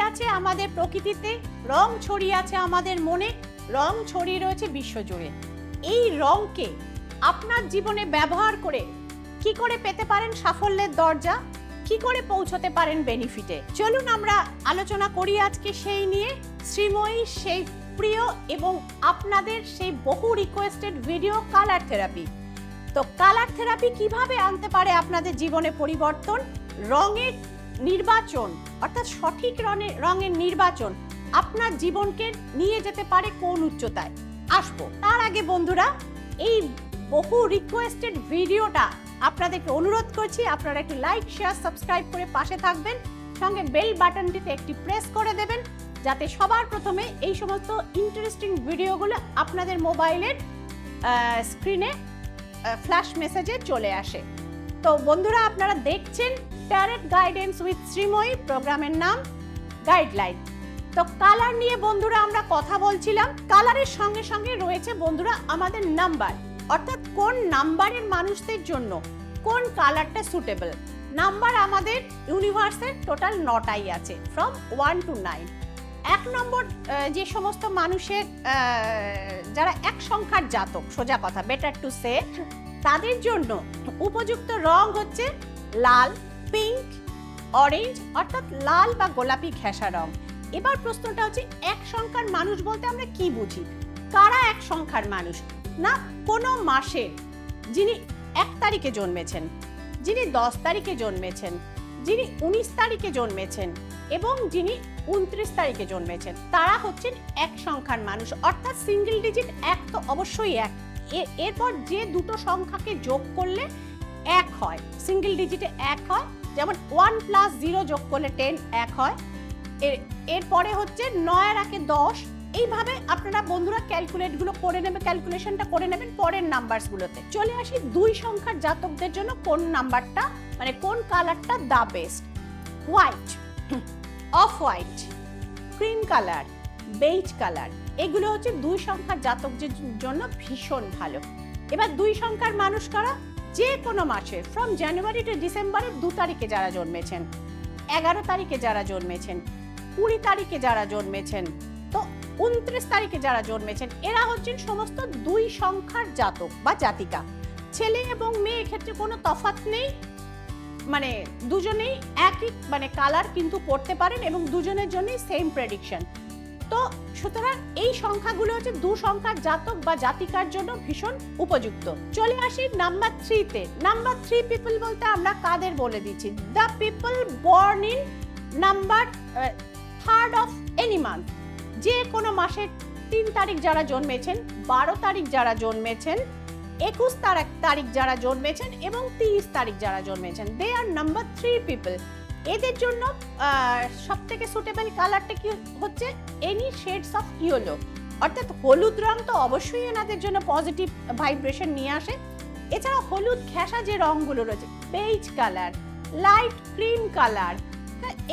ছড়িয়ে আছে আমাদের প্রকৃতিতে, রং ছড়িয়ে আছে আমাদের মনে, রং ছড়িয়ে রয়েছে বিশ্বজুড়ে এই রংকে আপনার জীবনে ব্যবহার করে কি করে পেতে পারেন সাফল্যের দরজা? কি করে পৌঁছতে পারেন বেনিফিটে চলুন আমরা আলোচনা করি আজকে সেই নিয়ে। শ্রীময়ী, সেই প্রিয় এবং আপনাদের সেই বহু রিকোয়েস্টেড ভিডিও কালার থেরাপি তো কালার থেরাপি কীভাবে আনতে পারে আপনাদের জীবনে পরিবর্তন? রঙের নির্বাচন, অর্থাৎ সঠিক রঙের রঙের নির্বাচন আপনার জীবনকে নিয়ে যেতে পারে কোন উচ্চতায়? আসব। তার আগে বন্ধুরা, এই বহু রিকোয়েস্টেড ভিডিওটা আপনাদেরকে অনুরোধ করছি, আপনারা একটু লাইক শেয়ার সাবস্ক্রাইব করে পাশে থাকবেন। সঙ্গে বেল বাটনটিতে একটি প্রেস করে দেবেন, যাতে সবার প্রথমে এই সমস্ত ইন্টারেস্টিং ভিডিওগুলো আপনাদের মোবাইলের স্ক্রিনে ফ্ল্যাশ মেসেজে চলে আসে। তো বন্ধুরা, আপনারা দেখছেন প্যারেট গাইডেন্স উইথ শ্রীময়ী প্রোগ্রামের নাম গাইডলাইন তো কালার নিয়ে বন্ধুরা আমরা কথা বলছিলাম কালারের সঙ্গে সঙ্গে রয়েছে বন্ধুরা আমাদের নাম্বার অর্থাৎ কোন নাম্বারের মানুষদের জন্য কোন কালারটা সুটেবল নাম্বার আমাদের ইউনিভার্সের টোটাল নটাই আছে ফ্রম ওয়ান টু নাইন এক নম্বর যে সমস্ত মানুষের যারা এক সংখ্যার জাতক, সোজা কথা বেটার টু সে তাদের জন্য উপযুক্ত রং হচ্ছে লাল। পিঙ্ক অরেঞ্জ অর্থাৎ লাল বা গোলাপি ঘেঁষা রং। এবার প্রশ্নটা হচ্ছে, এক সংখ্যার মানুষ বলতে আমরা কি বুঝি? কারা এক সংখ্যার মানুষ? না, কোনো মাসের যিনি এক তারিখে জন্মেছেন, যিনি দশ তারিখে জন্মেছেন, যিনি উনিশ তারিখে জন্মেছেন এবং যিনি উনত্রিশ তারিখে জন্মেছেন, তারা হচ্ছেন এক সংখ্যার মানুষ। অর্থাৎ সিঙ্গেল ডিজিট এক তো অবশ্যই এক। এরপর যে দুটো সংখ্যাকে যোগ করলে এক হয়, সিঙ্গেল ডিজিটে এক হয় যেমন ওয়ান প্লাস জিরো যোগ করলে টেন এক হয়। এর এরপরে হচ্ছে নয় আর একে দশ। এইভাবে আপনারা বন্ধুরা ক্যালকুলেটগুলো করে নেবে ক্যালকুলেশনটা করে নেবেন পরের নাম্বারসগুলোতে চলে আসি দুই সংখ্যার জাতকদের জন্য কোন নাম্বারটা মানে কোন কালারটা the best white off white cream colour beige colour এগুলো হচ্ছে দুই সংখ্যার জাতকদের জন্য ভীষণ ভালো। এবার দুই সংখ্যার মানুষ কারা? যে কোনো মাসে ফ্রম জানুয়ারি টু ডিসেম্বরের দু তারিখে যারা জন্মেছেন, এগারো তারিখে যারা জন্মেছেন, কুড়ি তারিখে যারা জন্মেছেন, তো উনত্রিশ তারিখে যারা জন্মেছেন, এরা হচ্ছেন সমস্ত দুই সংখ্যার জাতক বা জাতিকা। ছেলে এবং মেয়ে ক্ষেত্রে কোনো তফাৎ নেই মানে দুজনেই একই মানে কালার কিন্তু পড়তে পারেন এবং দুজনের জন্যই সেম প্রেডিকশন তো সুতরাং এই সংখ্যাগুলো হচ্ছে দু সংখ্যার জাতক বা জাতিকার জন্য ভীষণ উপযুক্ত। চলে আসি নাম্বার থ্রিতে নাম্বার থ্রি পিপল বলতে আমরা কাদের বলে দিচ্ছি? The people born in number third of any month যে কোনো মাসের তিন তারিখ যারা জন্মেছেন, বারো তারিখ যারা জন্মেছেন, একুশ তারিখ তারিখ যারা জন্মেছেন এবং তিরিশ তারিখ যারা জন্মেছেন। They are number three people এদের জন্য সব থেকে সুটেবল কালারটা কি হচ্ছে? এনি শেডস অফ ইয়েলো অর্থাৎ হলুদ রং তো অবশ্যই এনাদের জন্য পজিটিভ ভাইব্রেশন নিয়ে আসে। এছাড়া হলুদ ঘেঁষা যে রংগুলো রয়েছে beige colour light cream colour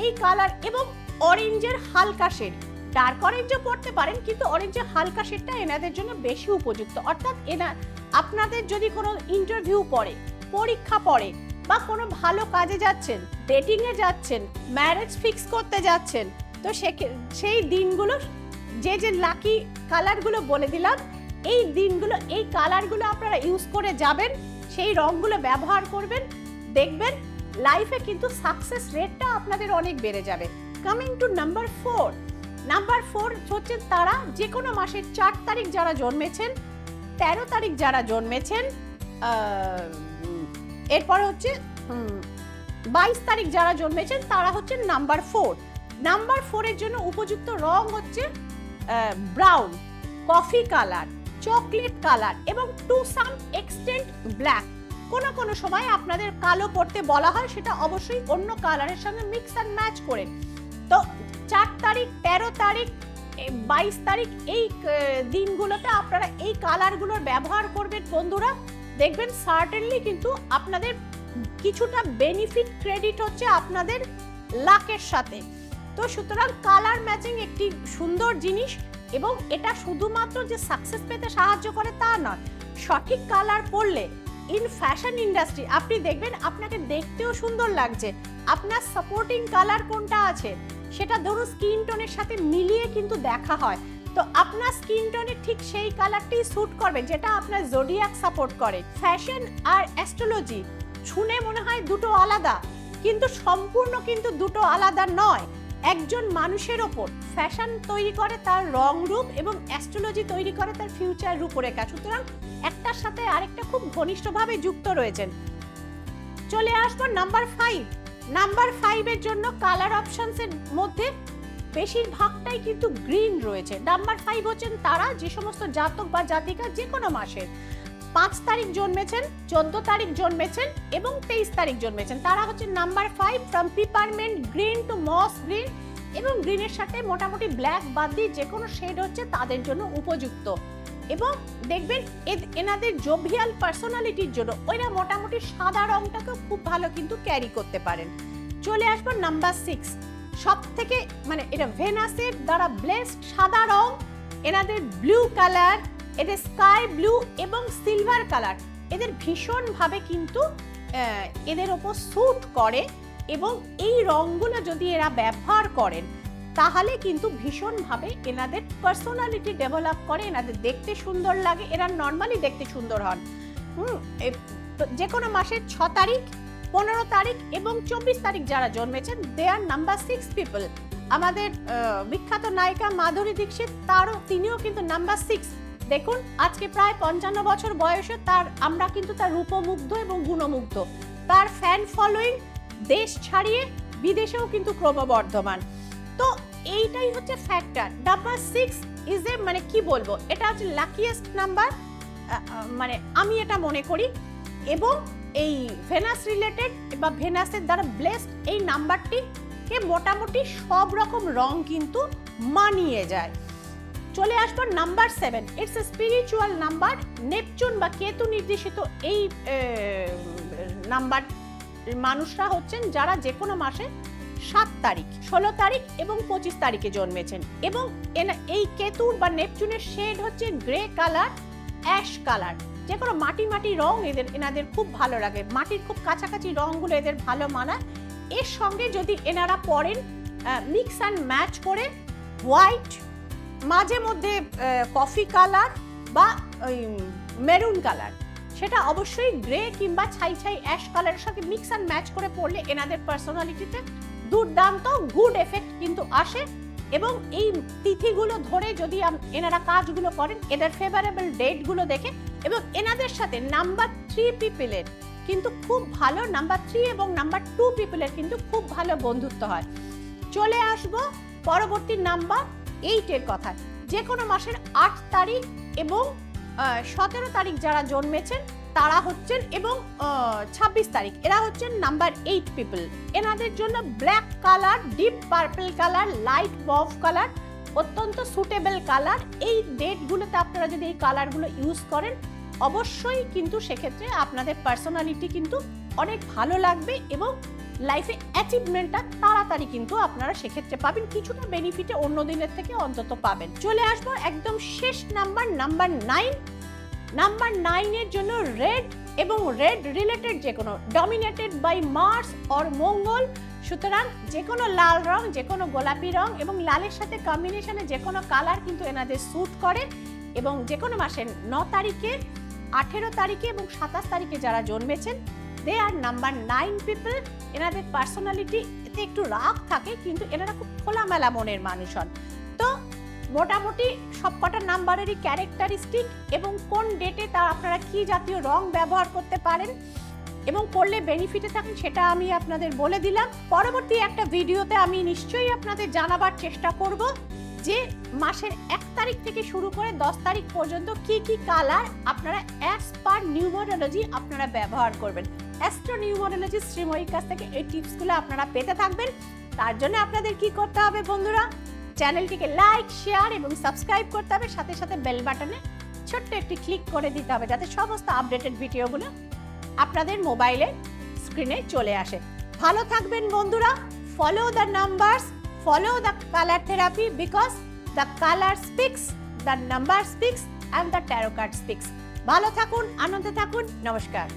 এই কালার এবং অরেঞ্জের হালকা শেড ডার্ক অরেঞ্জও পড়তে পারেন, কিন্তু অরেঞ্জের হালকা শেডটা এনাদের জন্য বেশি উপযুক্ত। অর্থাৎ এনা, আপনাদের যদি কোনো ইন্টারভিউ পড়ে, পরীক্ষা পড়ে বা কোনো ভালো কাজে যাচ্ছেন ডেটিং এ যাচ্ছেন ম্যারেজ ফিক্স করতে যাচ্ছেন, তো সেই দিনগুলো, যে যে লাকি কালারগুলো বলে দিলাম, এই দিনগুলো, এই কালারগুলো আপনারা ইউজ করে যাবেন, সেই রংগুলো ব্যবহার করবেন, দেখবেন লাইফে কিন্তু সাকসেস রেটটা আপনাদের অনেক বেড়ে যাবে। Coming to number four number four হচ্ছে তারা যে কোনো মাসের চার তারিখ যারা জন্মেছেন, তেরো তারিখ যারা জন্মেছেন এরপরে হচ্ছে বাইশ তারিখ যারা জন্মেছেন, তারা হচ্ছে নাম্বার ফোর। নাম্বার ফোরের জন্য উপযুক্ত রং হচ্ছে brown, coffee colour, chocolate colour এবং টু সাম এক্সটেন্ট ব্ল্যাক। কোনো কোনো সময় আপনাদের কালো পড়তে বলা হয়, সেটা অবশ্যই অন্য কালারের সঙ্গে মিক্স অ্যান্ড ম্যাচ করে। তো চার তারিখ, তেরো তারিখ বাইশ তারিখ, এই দিনগুলোতে আপনারা এই কালারগুলোর ব্যবহার করবেন বন্ধুরা। দেখবেন সার্টেনলি কিন্তু আপনাদের কিছুটা বেনিফিট ক্রেডিট হচ্ছে আপনাদের লাকের সাথে। তো সুতরাং কালার ম্যাচিং একটি সুন্দর জিনিস এবং এটা শুধুমাত্র যে সাকসেস পেতে সাহায্য করে তা নয়, সঠিক কালার পরলে ইন ফ্যাশন ইন্ডাস্ট্রি আপনি দেখবেন আপনাকে দেখতেও সুন্দর লাগছে। আপনার সাপোর্টিং কালার কোনটা আছে? সেটা ধরুন স্কিন টোনের সাথে মিলিয়ে কিন্তু দেখা হয়। তো আপনার স্কিন টোনে ঠিক সেই কালারটি স্যুট করবে, যেটা আপনার জোডিয়াক সাপোর্ট করে। ফ্যাশন আর অ্যাস্ট্রোলজি শুনে মনে হয় দুটো আলাদা, কিন্তু সম্পূর্ণ কিন্তু দুটো আলাদা নয়। একজন মানুষের ওপর ফ্যাশন তৈরি করে তার রং রূপ এবং অ্যাস্ট্রোলজি তৈরি করে তার ফিউচার রূপরেখা। সুতরাং একটার সাথে আরেকটা খুব ঘনিষ্ঠভাবে যুক্ত রয়েছেন। চলে আসব নাম্বার ফাইভ নাম্বার ফাইভের জন্য কালার অপশনসের মধ্যে বেশিরভাগটাই কিন্তু গ্রিন রয়েছে। নাম্বার ফাইভ হচ্ছেন তারা, যে সমস্ত জাতক বা জাতিকা যে কোনো মাসের পাঁচ তারিখ জন্মেছেন, চোদ্দ তারিখ জন্মেছেন এবং তেইশ তারিখ জন্মেছেন। তারা হচ্ছে number five from peppermint green to moss green এবং গ্রিনের সাথে মোটামুটি ব্ল্যাক বাদ দিয়ে যে কোনো শেড হচ্ছে তাদের জন্য উপযুক্ত। এবং দেখবেন এনাদের জোভিয়াল পার্সোনালিটির জন্য ওইরা মোটামুটি সাদা রংটাকে খুব ভালো কিন্তু ক্যারি করতে পারেন। চলে আসব নাম্বার সিক্স সব থেকে মানে এটা ভেনাসের দ্বারা ব্লেসড সাদা রং, এনাদের ব্লু কালার এদের স্কাই ব্লু এবং সিলভার কালার এদের ভীষণভাবে কিন্তু এদের ওপর স্যুট করে এবং এই রংগুলো যদি এরা ব্যবহার করেন, তাহলে কিন্তু ভীষণভাবে এনাদের পার্সোনালিটি ডেভেলপ করে, এনাদের দেখতে সুন্দর লাগে, এরা নর্মালি দেখতে সুন্দর হন। হুম যে কোনো মাসের ছ তারিখ পনেরো তারিখ এবং চব্বিশ তারিখ যারা জন্মেছেন they are number six people আমাদের বিখ্যাত নায়িকা মাধুরী দীক্ষিত, তারও, তিনিও কিন্তু নাম্বার সিক্স দেখুন, আজকে প্রায় পঞ্চান্ন বছর বয়সে তার, আমরা কিন্তু তার রূপমুগ্ধ এবং গুণমুগ্ধ। তার ফ্যান ফলোয়িং দেশ ছাড়িয়ে বিদেশেও কিন্তু ক্রমবর্ধমান। তো এইটাই হচ্ছে factor number six is a মানে কি বলব? এটা হচ্ছে লাকিয়েস্ট নাম্বার মানে আমি এটা মনে করি। এবং এই ভেনাস রিলেটেড বা ভেনাসের দ্বারা ব্লেসড এই নাম্বারটিকে মোটামুটি সব রকম রং কিন্তু মানিয়ে যায়। চলে আসব number seven it's a spiritual number. Neptune বা কেতু নির্দেশিত এই নাম্বার মানুষরা হচ্ছেন যারা যে কোনো মাসে সাত তারিখ, ষোলো তারিখ এবং পঁচিশ তারিখে জন্মেছেন এবং এই কেতুর বা নেপচুনের শেড হচ্ছে গ্রে কালার অ্যাশ কালার যে কোনো মাটি মাটি রং এদের, এনাদের খুব ভালো লাগে। মাটির খুব কাছাকাছি রংগুলো এদের ভালো মানায়। এর সঙ্গে যদি এনারা পরেন মিক্স অ্যান্ড ম্যাচ করে হোয়াইট মাঝে মধ্যে কফি কালার বা ওই মেরুন কালার সেটা অবশ্যই গ্রে কিংবা ছাই ছাই অ্যাশ কালারের সাথে মিক্স অ্যান্ড ম্যাচ করে পড়লে এনাদের পার্সোনালিটিতে দুর্দান্ত গুড এফেক্ট কিন্তু আসে। এবং এই তিথিগুলো ধরে যদি এনারা কাজগুলো করেন, এদের ফেভারেবল ডেটগুলো দেখে এবং এনাদের সাথে নাম্বার থ্রি পিপলের কিন্তু খুব ভালো, নাম্বার থ্রি এবং নাম্বার টু পিপলের কিন্তু খুব ভালো বন্ধুত্ব হয়। চলে আসব পরবর্তী নাম্বার এইটের কথা যে কোনো মাসের আট তারিখ এবং সতেরো তারিখ যারা জন্মেছেন, তারা হচ্ছেন এবং ছাব্বিশ তারিখ। এরা হচ্ছেন নাম্বার এইট পিপল এনাদের জন্য black colour deep purple colour light buff colour অত্যন্ত সুটেবল কালার এই ডেটগুলোতে আপনারা যদি এই কালারগুলো ইউজ করেন, অবশ্যই কিন্তু সেক্ষেত্রে আপনাদের পার্সোনালিটি কিন্তু অনেক ভালো লাগবে এবং লাইফে অ্যাচিভমেন্টটা তাড়াতাড়ি কিন্তু আপনারা সেক্ষেত্রে পাবেন। কিছুটা বেনিফিটে অন্য দিনের থেকে অন্তত পাবেন। চলে আসব একদম শেষ নাম্বার নাম্বার নাইন নাম্বার নাইনের জন্য রেড এবং রেড রিলেটেড যে কোনো dominated by Mars or Mangal সুতরাং যে কোনো লাল রং, যে কোনো গোলাপি রং এবং লালের সাথে কম্বিনেশনে যে কোনো কালার কিন্তু এনাদের স্যুট করে এবং যে কোনো মাসে ন তারিখে, আঠেরো তারিখে এবং সাতাশ তারিখে যারা জন্মেছেন they are number nine people এনাদের পার্সোনালিটি এতে একটু রাগ থাকে কিন্তু এনারা খুব খোলামেলা মনের মানুষ হন। তো মোটামুটি সবকটা নাম্বারেরই ক্যারেক্টারিস্টিক এবং কোন ডেটে তার আপনারা কি জাতীয় রং ব্যবহার করতে পারেন এবং করলে বেনিফিটে থাকেন, সেটা আমি আপনাদের বলে দিলাম। পরবর্তী একটা ভিডিওতে আমি নিশ্চয়ই আপনাদের জানাবার চেষ্টা করব যে মাসের এক তারিখ থেকে শুরু করে দশ তারিখ পর্যন্ত কি কি কালার আপনারা অ্যাজ পার নিউমোরোলজি আপনারা ব্যবহার করবেন। অ্যাস্ট্রো নিউমোরোলজি শ্রীময়ীর কাছ থেকে এই টিপসগুলো আপনারা পেতে থাকবেন। তার জন্য আপনাদের কি করতে হবে বন্ধুরা? চ্যানেলটিকে লাইক শেয়ার এবং সাবস্ক্রাইব করতে হবে। সাথে সাথে বেল বাটনে ছোট্ট একটি ক্লিক করে দিতে হবে, যাতে সমস্ত আপডেটেড ভিডিওগুলো আপনাদের মোবাইলের স্ক্রিনে চলে আসে। ভালো থাকবেন বন্ধুরা। Follow the numbers follow the colour therapy because the colour speaks the number speaks and the tarot card speaks ভালো থাকুন, আনন্দে থাকুন। নমস্কার।